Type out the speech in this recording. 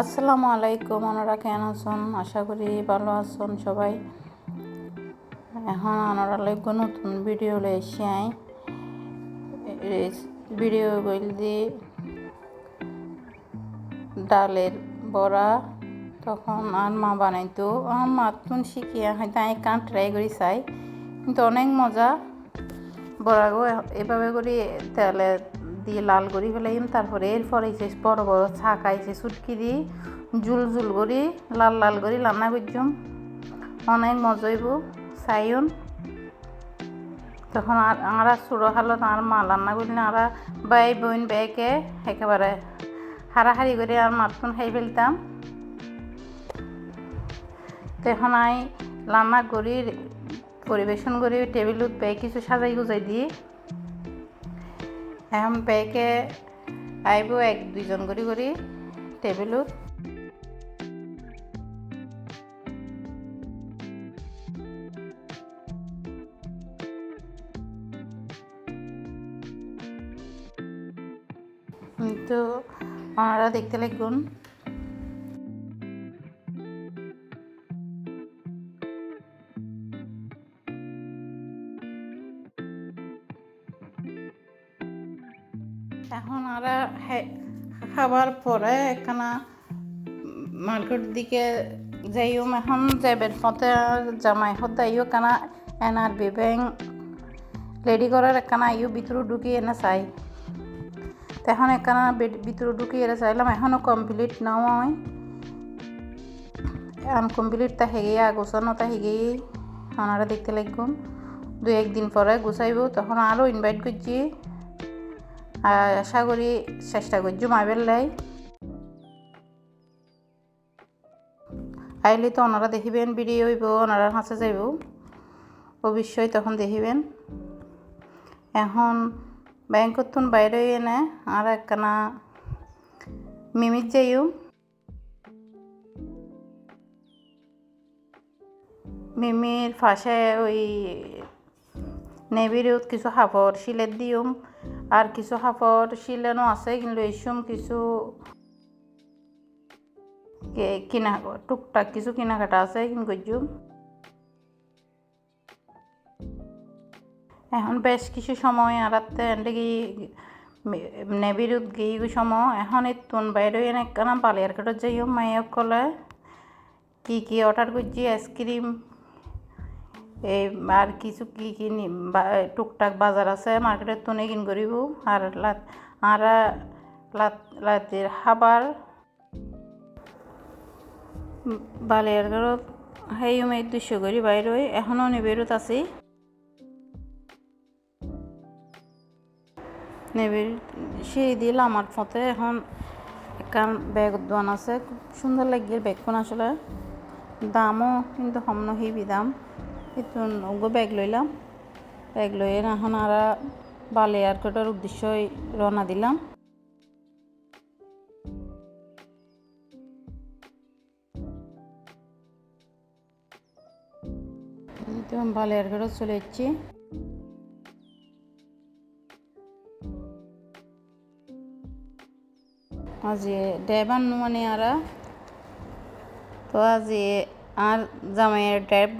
আসসালামু আলাইকুম, ওনারা কেন আছেন? আশা করি ভালো আছেন সবাই। এখন ওনারা লাগবে নতুন ভিডিও লেসি আই। ভিডিও গইল দিয়ে ডালের বড়া, তখন আর মা বানাইতো। আমার মা তুন শিখিয়া হয়তো আমি কান ট্রাই করি চাই। কিন্তু অনেক মজা। বড়াগো এভাবে করি তেলে দিয়ে লাল করি ফেলাইম, তারপরে এরপর এসে বড় বড় ছাক আইসে সুটকি দি জুল জুল করি, লাল লাল করি, রান্না করছুম অনেক মজা হইব চাইন তখন আর আমরা ছোটো হালত আর মা রান্না করি না, আর বাই বোন বেকে একেবারে হারাহারি করে আর মাতকুন খাই ফেলতাম। তখন আই রান্না করি, পরিবেশন করি টেবিলত বে কিছু সাজাই গুজাই দিই। এখন বেকে আইব এক দুইজন করে করে টেবিলত। তো ওনারা দেখতে লাগুন এখন আর খাবার পরে একখানা মার্কেট দিকে যাইও, এখন যাবের পথে জামাই হতে আইও কানা এনআর বি ব্যাংক রেডি করার একখানা আইও, ভিতরে ঢুকি এনে চাই। তখন একখানা ভিতরে ঢুকি এনে চাইলাম এখনও কমপ্লিট নাও হয় আনকমপ্লিট তা হেগে গোছানো তা হেগেই ওনারা দেখতে লাগবেন দু একদিন পরে গুছাইব, তখন আরও ইনভাইট করছি। আশা করি চেষ্টা করছি মাইবেল লাই আইলে তো ওনারা দেখিবেন, ভিডিও হইব, ওনারা হাসে যাইব। অবশ্যই তখন দেখিবেন। এখন ব্যাংকত বাইরে এনে আর একখানা মিমিত যাইও। মিমির ফাঁসে ওই নেবির কিছু হাফর শিলের দিউম আর কিছু হাফর শিলেনও আছে, কিন্তু এইসম কিছু কিনা টুকটাক কিছু কেনাকাটা আছে, কিন্তু গজ্জুম এখন বেশ কিছু সময় আর কি নেবির গিয়ে সময়। এখন এই তুন বাইরে এনে কেন পালিয়ার কাটত যাইও মাইয়ক কলে। কি কি অর্ডার করছি, আইসক্রিম এই আর কিছু কি কিনি টুকটাক বাজার আছে মার্কেটের তুনে কিন করিব। আর আর লাতির খাবার। বালিয়ার ঘরত সেই উমের দৃশ্য করি বাইর এখনও নেবেরত আছি। নেবের সেই দিল আমার পথে, এখন একখান ব্যাগ দোয়ান আছে, খুব সুন্দর লাগিয়ে ব্যাগখন আসলে। দামও কিন্তু হম নহিবি দাম একটু ওগো ব্যাগ লইলাম। ব্যাগ লইয়ে এখন আর বালে এয়ারপোর্টের উদ্দেশ্যই রওনা দিলাম। বালে এয়ারপোর্টে চলে যাচ্ছি আজি ড্রাইভার মানে আরা, তো আজি আর জামাইয়ের ড্রাইভ